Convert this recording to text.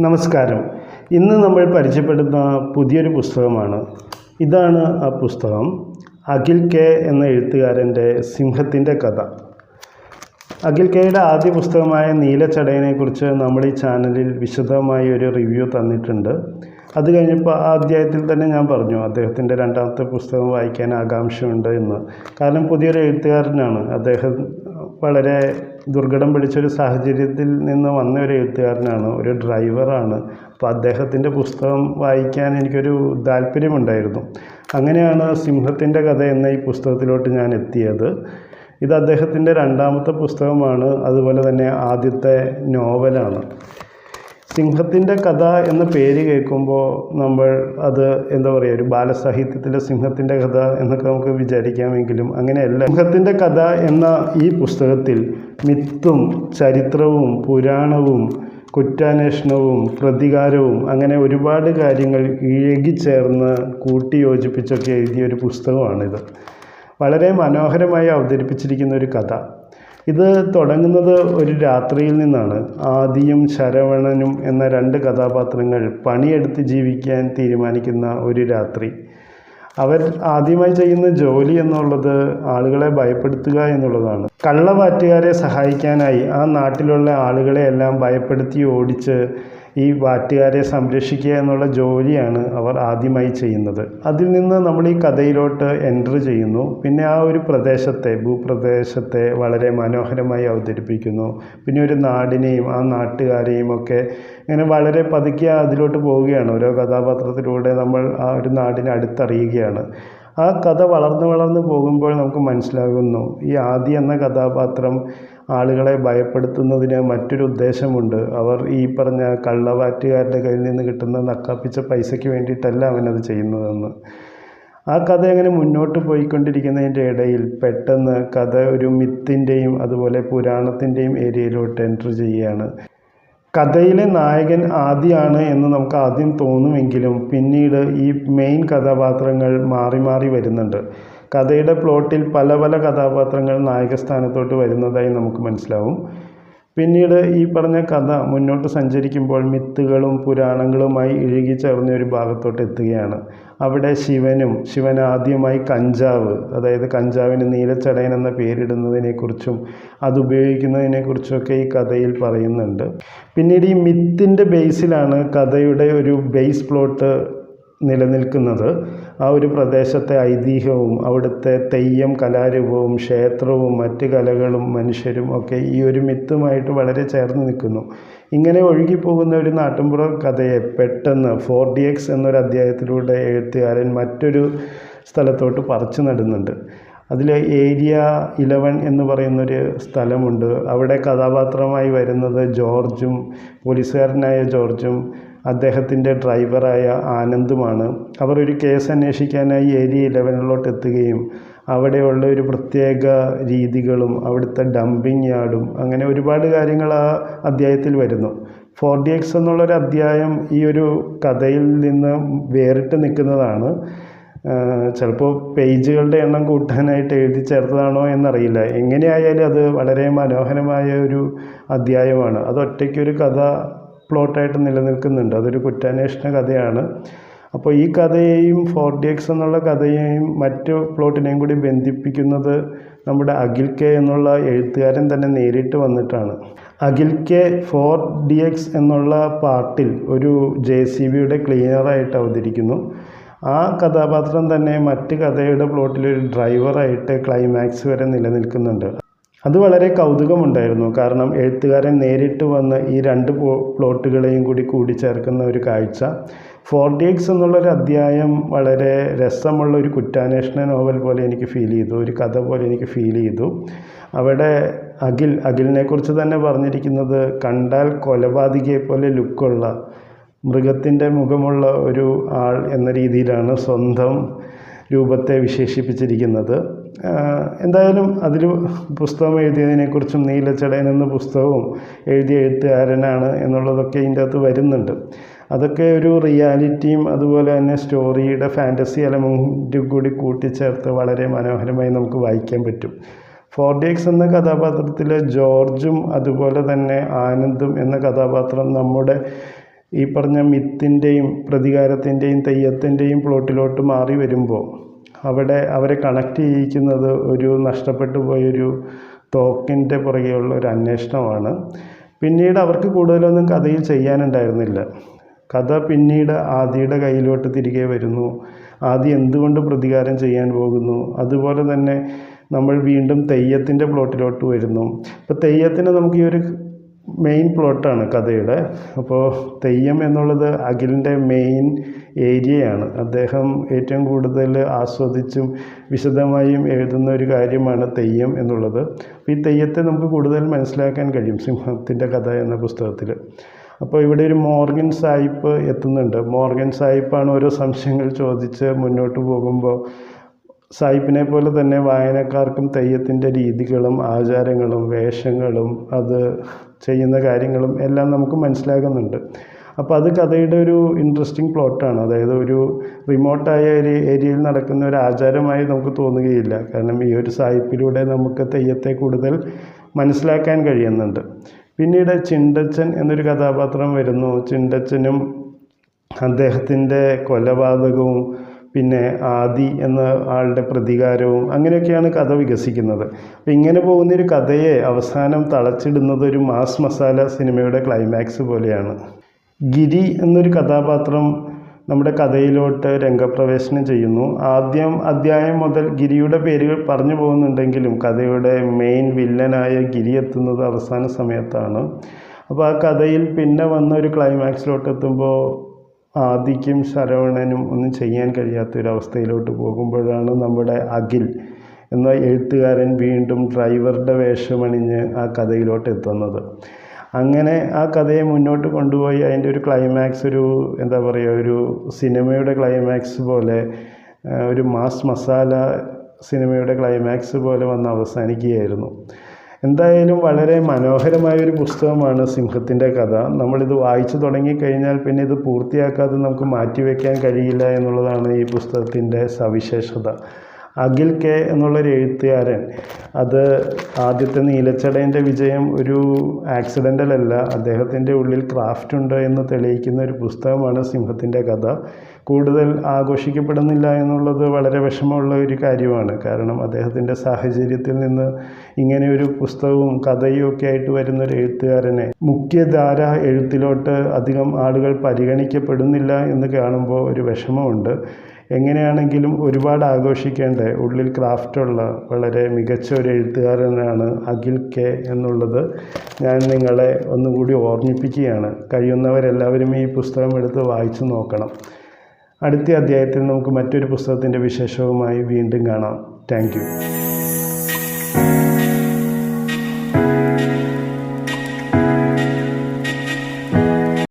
നമസ്കാരം. ഇന്ന് നമ്മൾ പരിചയപ്പെടുന്ന പുതിയൊരു പുസ്തകമാണ്. ഇതാണ് ആ പുസ്തകം അഖിൽ കെ എന്ന എഴുത്തുകാരന്റെ സിംഹത്തിന്റെ കഥ. അഖിൽ കെയുടെ ആദ്യ പുസ്തകമായ നീലച്ചടയനെക്കുറിച്ച് നമ്മൾ ഈ ചാനലിൽ വിശദമായി ഒരു റിവ്യൂ തന്നിട്ടുണ്ട്. അത് കഴിഞ്ഞപ്പോൾ ആ അധ്യായത്തിൽ തന്നെ ഞാൻ പറഞ്ഞു അദ്ദേഹത്തിന്റെ രണ്ടാമത്തെ പുസ്തകം വായിക്കാൻ ആകാംക്ഷയുണ്ട് എന്ന്. കാരണം പുതിയൊരു എഴുത്തുകാരനാണ്. അദ്ദേഹം വളരെ ദുർഘടം പിടിച്ചൊരു സാഹചര്യത്തിൽ നിന്ന് വന്ന ഒരു എഴുത്തുകാരനാണ് ഒരു ഡ്രൈവറാണ്. അപ്പോൾ അദ്ദേഹത്തിന്റെ പുസ്തകം വായിക്കാൻ എനിക്കൊരു താല്പര്യമുണ്ടായിരുന്നു. അങ്ങനെയാണ് സിംഹത്തിന്റെ കഥ എന്ന ഈ പുസ്തകത്തിലോട്ട് ഞാൻ എത്തിയത്. ഇത് അദ്ദേഹത്തിന്റെ രണ്ടാമത്തെ പുസ്തകമാണ്. അതുപോലെ തന്നെ ആദ്യത്തെ നോവലാണ്. സിംഹത്തിന്റെ കഥ എന്ന പേര് കേൾക്കുമ്പോൾ നമ്മൾ അത് എന്താ പറയുക ഒരു ബാലസാഹിത്യത്തിലെ സിംഹത്തിന്റെ കഥ എന്നൊക്കെ നമുക്ക് വിചാരിക്കാമെങ്കിലും അങ്ങനെയല്ല. സിംഹത്തിന്റെ കഥ എന്ന ഈ പുസ്തകത്തിൽ മിത്തും ചരിത്രവും പുരാണവും കുറ്റാന്വേഷണവും പ്രതികാരവും അങ്ങനെ ഒരുപാട് കാര്യങ്ങൾ ഇഴകിച്ചേർന്ന് കൂട്ടിയോജിപ്പിച്ചൊക്കെ എഴുതിയ ഒരു പുസ്തകമാണിത്. വളരെ മനോഹരമായി അവതരിപ്പിച്ചിരിക്കുന്ന ഒരു കഥ. ഇത് തുടങ്ങുന്നത് ഒരു രാത്രിയിൽ നിന്നാണ്. ആദിയും ശരവണനും എന്ന രണ്ട് കഥാപാത്രങ്ങൾ പണിയെടുത്ത് ജീവിക്കാൻ തീരുമാനിക്കുന്ന ഒരു രാത്രി. അവർ ആദ്യമായി ചെയ്യുന്ന ജോലി എന്നുള്ളത് ആളുകളെ ഭയപ്പെടുത്തുക എന്നുള്ളതാണ്. കള്ളവാറ്റുകാരെ സഹായിക്കാനായി ആ നാട്ടിലുള്ള ആളുകളെ എല്ലാം ഭയപ്പെടുത്തി ഓടിച്ച് ഈ വാറ്റുകാരെ സംരക്ഷിക്കുക എന്നുള്ള ജോലിയാണ് അവർ ആദ്യമായി ചെയ്യുന്നത്. അതിൽ നിന്ന് നമ്മൾ ഈ കഥയിലോട്ട് എന്റർ ചെയ്യുന്നു. പിന്നെ ആ ഒരു പ്രദേശത്തെ ഭൂപ്രദേശത്തെ വളരെ മനോഹരമായി അവതരിപ്പിക്കുന്നു. പിന്നെ ഒരു നാടിനെയും ആ നാട്ടുകാരെയും ഒക്കെ ഇങ്ങനെ വളരെ പതുക്കെ അതിലോട്ട് പോവുകയാണ്. ഓരോ കഥാപാത്രത്തിലൂടെ നമ്മൾ ആ ഒരു നാടിനെ അടുത്തറിയുകയാണ്. ആ കഥ വളർന്ന് വളർന്ന് പോകുമ്പോൾ നമുക്ക് മനസ്സിലാകുന്നു. ഈ ആദി എന്ന കഥാപാത്രം ആളുകളെ ഭയപ്പെടുത്തുന്നതിന് മറ്റൊരു ഉദ്ദേശമുണ്ട്. അവർ ഈ പറഞ്ഞ കള്ളവാറ്റുകാരുടെ കയ്യിൽ നിന്ന് കിട്ടുന്ന നക്കാപ്പിച്ച പൈസയ്ക്ക് വേണ്ടിയിട്ടല്ല അവനത് ചെയ്യുന്നതെന്ന്. ആ കഥ അങ്ങനെ മുന്നോട്ട് പോയിക്കൊണ്ടിരിക്കുന്നതിന്റെ ഇടയിൽ പെട്ടെന്ന് കഥ ഒരു മിത്തിന്റെയും അതുപോലെ പുരാണത്തിന്റെയും ഏരിയയിലോട്ട് എന്റർ ചെയ്യുകയാണ്. കഥയിലെ നായകൻ ആദിയാണ് എന്ന് നമുക്ക് ആദ്യം തോന്നുമെങ്കിലും പിന്നീട് ഈ മെയിൻ കഥാപാത്രങ്ങൾ മാറി മാറി വരുന്നുണ്ട്. കഥയുടെ പ്ലോട്ടിൽ പല പല കഥാപാത്രങ്ങൾ നായകസ്ഥാനത്തോട്ട് വരുന്നതായി നമുക്ക് മനസ്സിലാവും. പിന്നീട് ഈ പറഞ്ഞ കഥ മുന്നോട്ട് സഞ്ചരിക്കുമ്പോൾ മിത്തുകളും പുരാണങ്ങളുമായി ഇഴുകിച്ചേർന്ന ഒരു ഭാഗത്തോട്ട് എത്തുകയാണ്. അവിടെ ശിവനും ശിവൻ ആദ്യമായി കഞ്ചാവ് അതായത് കഞ്ചാവിന് നീലച്ചടയൻ എന്ന പേരിടുന്നതിനെക്കുറിച്ചും അത് ഉപയോഗിക്കുന്നതിനെക്കുറിച്ചൊക്കെ ഈ കഥയിൽ പറയുന്നുണ്ട്. പിന്നീട് ഈ മിത്തിന്റെ ബേസിലാണ് കഥയുടെ ഒരു ബേസ് പ്ലോട്ട് നിലനിൽക്കുന്നത്. ആ ഒരു പ്രദേശത്തെ ഐതിഹ്യവും അവിടുത്തെ തെയ്യം കലാരൂപവും ക്ഷേത്രവും മറ്റ് കലകളും മനുഷ്യരും ഒക്കെ ഈ ഒരു മിത്തുമായിട്ട് വളരെ ചേർന്ന് നിൽക്കുന്നു. ഇങ്ങനെ ഒഴുകിപ്പോകുന്ന ഒരു നാട്ടിൻപുറ കഥയെ പെട്ടെന്ന് ഫോർ ഡി എക്സ് എന്നൊരു അധ്യായത്തിലൂടെ എഴുത്തുകാരൻ മറ്റൊരു സ്ഥലത്തോട്ട് പറിച്ചു നടുന്നുണ്ട്. അതിൽ ഏരിയ ഇലവൻ എന്ന് പറയുന്നൊരു സ്ഥലമുണ്ട്. അവിടെ കഥാപാത്രമായി വരുന്നത് ജോർജും പോലീസുകാരനായ ജോർജും അദ്ദേഹത്തിന്റെ ഡ്രൈവറായ ആനന്ദുമാണ്. അവർ ഒരു കേസ് അന്വേഷിക്കാനായി ഏരിയ ഇലവനിലോട്ട് എത്തുകയും അവിടെയുള്ള ഒരു പ്രത്യേക രീതികളും അവിടുത്തെ ഡംപിങ് യാർഡും അങ്ങനെ ഒരുപാട് കാര്യങ്ങൾ ആ അധ്യായത്തിൽ വരുന്നു. ഫോർ ഡി എക്സ് എന്നുള്ളൊരു അധ്യായം ഈ ഒരു കഥയിൽ നിന്ന് വേറിട്ട് നിൽക്കുന്നതാണ്. ചിലപ്പോൾ പേജുകളുടെ എണ്ണം കൂട്ടാനായിട്ട് എഴുതി ചേർത്തതാണോ എന്നറിയില്ല. എങ്ങനെയായാലും അത് വളരെ മനോഹരമായ ഒരു അധ്യായമാണ്. അത് ഒറ്റയ്ക്കൊരു കഥ പ്ലോട്ടായിട്ട് നിലനിൽക്കുന്നുണ്ട്. അതൊരു കുറ്റാന്വേഷണ കഥയാണ്. അപ്പോൾ ഈ കഥയെയും ഫോർ ഡി എക്സ് എന്നുള്ള കഥയെയും മറ്റു പ്ലോട്ടിനെയും കൂടി ബന്ധിപ്പിക്കുന്നത് നമ്മുടെ അഖിൽ കെ എന്നുള്ള എഴുത്തുകാരൻ തന്നെ നേരിട്ട് വന്നിട്ടാണ്. Akhil K four D X എന്നുള്ള പാട്ടിൽ ഒരു ജെ സി ബിയുടെ ക്ലീനറായിട്ട് അവതരിക്കുന്നു. ആ കഥാപാത്രം തന്നെ മറ്റ് കഥയുടെ പ്ലോട്ടിൽ ഒരു ഡ്രൈവറായിട്ട് ക്ലൈമാക്സ് വരെ നിലനിൽക്കുന്നുണ്ട്. അത് വളരെ കൗതുകമുണ്ടായിരുന്നു. കാരണം എഴുത്തുകാരൻ നേരിട്ട് വന്ന് ഈ രണ്ട് പ്ലോട്ടുകളെയും കൂടി കൂടിച്ചേർക്കുന്ന ഒരു കാഴ്ച. ഫോർ ഡി എക്സ് എന്നുള്ളൊരു അധ്യായം വളരെ രസമുള്ള ഒരു കുറ്റാന്വേഷണ നോവൽ പോലെ എനിക്ക് ഫീൽ ചെയ്തു. ഒരു കഥ പോലെ എനിക്ക് ഫീൽ ചെയ്തു. അവിടെ അഖിൽ അഖിലിനെ കുറിച്ച് തന്നെ പറഞ്ഞിരിക്കുന്നത് കണ്ടാൽ കൊലപാതകയെ പോലെ ലുക്കുള്ള മൃഗത്തിന്റെ മുഖമുള്ള ഒരു ആൾ എന്ന രീതിയിലാണ് സ്വന്തം രൂപത്തെ വിശേഷിപ്പിച്ചിരിക്കുന്നത്. എന്തായാലും അതിൽ പുസ്തകം എഴുതിയതിനെക്കുറിച്ചും നീലച്ചടയൻ എന്ന പുസ്തകവും എഴുതിയ എഴുത്തുകാരനാണ് എന്നുള്ളതൊക്കെ ഇതിന്റെ അകത്ത് വരുന്നുണ്ട്. അതൊക്കെ ഒരു റിയാലിറ്റിയും അതുപോലെ തന്നെ സ്റ്റോറിയുടെ ഫാന്റസി എലമെന്റും കൂടി കൂട്ടിച്ചേർത്ത് വളരെ മനോഹരമായി നമുക്ക് വായിക്കാൻ പറ്റും. ഫോർ എന്ന കഥാപാത്രത്തിലെ ജോർജും അതുപോലെ തന്നെ ആനന്ദും എന്ന കഥാപാത്രം നമ്മുടെ ഈ പറഞ്ഞ മിത്തിന്റെയും പ്രതികാരത്തിന്റെയും തെയ്യത്തിന്റെയും പ്ലോട്ടിലോട്ട് മാറി വരുമ്പോൾ അവിടെ അവരെ കണക്ട് ചെയ്യിക്കുന്നത് ഒരു നഷ്ടപ്പെട്ടു പോയൊരു തോക്കിന്റെ പുറകെയുള്ള ഒരു അന്വേഷണമാണ്. പിന്നീട് അവർക്ക് കൂടുതലൊന്നും കഥയിൽ ചെയ്യാനുണ്ടായിരുന്നില്ല. കഥ പിന്നീട് ആദിയുടെ കയ്യിലോട്ട് തിരികെ വരുന്നു. ആദി എന്തുകൊണ്ട് പ്രതികാരം ചെയ്യാൻ പോകുന്നു? അതുപോലെ തന്നെ നമ്മൾ വീണ്ടും തെയ്യത്തിന്റെ പ്ലോട്ടിലോട്ട് വരുന്നു. അപ്പോൾ തെയ്യത്തിന് നമുക്ക് ഈ ഒരു മെയിൻ പ്ലോട്ടാണ് കഥയുടെ. അപ്പോൾ തെയ്യം എന്നുള്ളത് അഖിലിന്റെ മെയിൻ ഏരിയയാണ് അദ്ദേഹം ഏറ്റവും കൂടുതൽ ആസ്വദിച്ചും വിശദമായും എഴുതുന്ന ഒരു കാര്യമാണ് തെയ്യം എന്നുള്ളത്. ഈ തെയ്യത്തെ നമുക്ക് കൂടുതൽ മനസ്സിലാക്കാൻ കഴിയും സിംഹത്തിന്റെ കഥ എന്ന പുസ്തകത്തിൽ. അപ്പോൾ ഇവിടെ ഒരു മോർഗൻ സായിപ്പ് എത്തുന്നുണ്ട്. മോർഗൻ സായിപ്പാണ് ഓരോ സംശയങ്ങൾ ചോദിച്ച് മുന്നോട്ട് പോകുമ്പോൾ സായിപ്പിനെ പോലെ തന്നെ വായനക്കാർക്കും തെയ്യത്തിന്റെ രീതികളും ആചാരങ്ങളും വേഷങ്ങളും അത് ചെയ്യുന്ന കാര്യങ്ങളും എല്ലാം നമുക്ക് മനസ്സിലാകുന്നുണ്ട്. അപ്പോൾ അത് കഥയുടെ ഒരു ഇൻട്രസ്റ്റിംഗ് പ്ലോട്ടാണ് അതായത് ഒരു റിമോട്ടായ ഒരു ഏരിയയിൽ നടക്കുന്ന ഒരു ആചാരമായി നമുക്ക് തോന്നുകയില്ല. കാരണം ഈ ഒരു സായിപ്പിലൂടെ നമുക്ക് തെയ്യത്തെ കൂടുതൽ മനസ്സിലാക്കാൻ കഴിയുന്നുണ്ട്. പിന്നീട് ചിണ്ടച്ചൻ എന്നൊരു കഥാപാത്രം വരുന്നു. ചിണ്ടച്ചനും അദ്ദേഹത്തിന്റെ കൊലപാതകവും പിന്നെ ആദി എന്ന ആളുടെ പ്രതികാരവും അങ്ങനെയൊക്കെയാണ് കഥ വികസിക്കുന്നത്. അപ്പം ഇങ്ങനെ പോകുന്നൊരു കഥയെ അവസാനം തളച്ചിടുന്നത് ഒരു മാസ് മസാല സിനിമയുടെ ക്ലൈമാക്സ് പോലെയാണ്. ഗിരി എന്നൊരു കഥാപാത്രം നമ്മുടെ കഥയിലോട്ട് രംഗപ്രവേശനം ചെയ്യുന്നു. ആദ്യം അധ്യായം മുതൽ ഗിരിയുടെ പേരുകൾ പറഞ്ഞു പോകുന്നുണ്ടെങ്കിലും കഥയുടെ മെയിൻ വില്ലനായ ഗിരി എത്തുന്നത് അവസാന സമയത്താണ്. അപ്പോൾ ആ കഥയിൽ പിന്നെ വന്ന ഒരു ക്ലൈമാക്സിലോട്ട് എത്തുമ്പോൾ ആദിക്കും ശരവണനും ഒന്നും ചെയ്യാൻ കഴിയാത്ത ഒരു അവസ്ഥയിലോട്ട് പോകുമ്പോഴാണ് നമ്മുടെ അഖിൽ എന്ന എഴുത്തുകാരൻ വീണ്ടും ഡ്രൈവറുടെ വേഷമണിഞ്ഞ് ആ കഥയിലോട്ട് എത്തുന്നത്. അങ്ങനെ ആ കഥയെ മുന്നോട്ട് കൊണ്ടുപോയി. അതിന്റെ ഒരു ക്ലൈമാക്സ് ഒരു എന്താ പറയുക ഒരു സിനിമയുടെ ക്ലൈമാക്സ് പോലെ ഒരു മാസ് മസാല സിനിമയുടെ ക്ലൈമാക്സ് പോലെ വന്ന് അവസാനിക്കുകയായിരുന്നു. എന്തായാലും വളരെ മനോഹരമായ ഒരു പുസ്തകമാണ് സിംഹത്തിന്റെ കഥ. നമ്മളിത് വായിച്ചു തുടങ്ങിക്കഴിഞ്ഞാൽ പിന്നെ ഇത് പൂർത്തിയാക്കാതെ നമുക്ക് മാറ്റിവെക്കാൻ കഴിയില്ല എന്നുള്ളതാണ് ഈ പുസ്തകത്തിന്റെ സവിശേഷത. അഖിൽ കെ എന്നുള്ളൊരു എഴുത്തുകാരൻ അത് ആദ്യത്തെ നീലച്ചടേന്റെ വിജയം ഒരു ആക്സിഡന്റൽ അല്ല അദ്ദേഹത്തിന്റെ ഉള്ളിൽ ക്രാഫ്റ്റ് ഉണ്ട് എന്ന് തെളിയിക്കുന്ന ഒരു പുസ്തകമാണ് സിംഹത്തിന്റെ കഥ. കൂടുതൽ ആഘോഷിക്കപ്പെടുന്നില്ല എന്നുള്ളത് വളരെ വിഷമമുള്ള ഒരു കാര്യമാണ്. കാരണം അദ്ദേഹത്തിന്റെ സാഹചര്യത്തിൽ നിന്ന് ഇങ്ങനെ ഒരു പുസ്തകവും കഥയും ഒക്കെ ആയിട്ട് വരുന്ന ഒരു എഴുത്തുകാരനെ മുഖ്യധാര എഴുത്തിലോട്ട് അധികം ആളുകൾ പരിഗണിക്കപ്പെടുന്നില്ല എന്ന് കാണുമ്പോൾ ഒരു വിഷമമുണ്ട്. എങ്ങനെയാണെങ്കിലും ഒരുപാട് ആഘോഷിക്കേണ്ട? ഉള്ളിൽ ക്രാഫ്റ്റുള്ള വളരെ മികച്ച ഒരു എഴുത്തുകാരനാണ് അഖിൽ കെ എന്നുള്ളത് ഞാൻ നിങ്ങളെ ഒന്നുകൂടി ഓർമ്മിപ്പിക്കുകയാണ്. കഴിയുന്നവരെല്ലാവരും ഈ പുസ്തകം എടുത്ത് വായിച്ചു നോക്കണം. അടുത്ത അധ്യായത്തിൽ നമുക്ക് മറ്റൊരു പുസ്തകത്തിന്റെ വിശേഷവുമായി വീണ്ടും കാണാം. താങ്ക്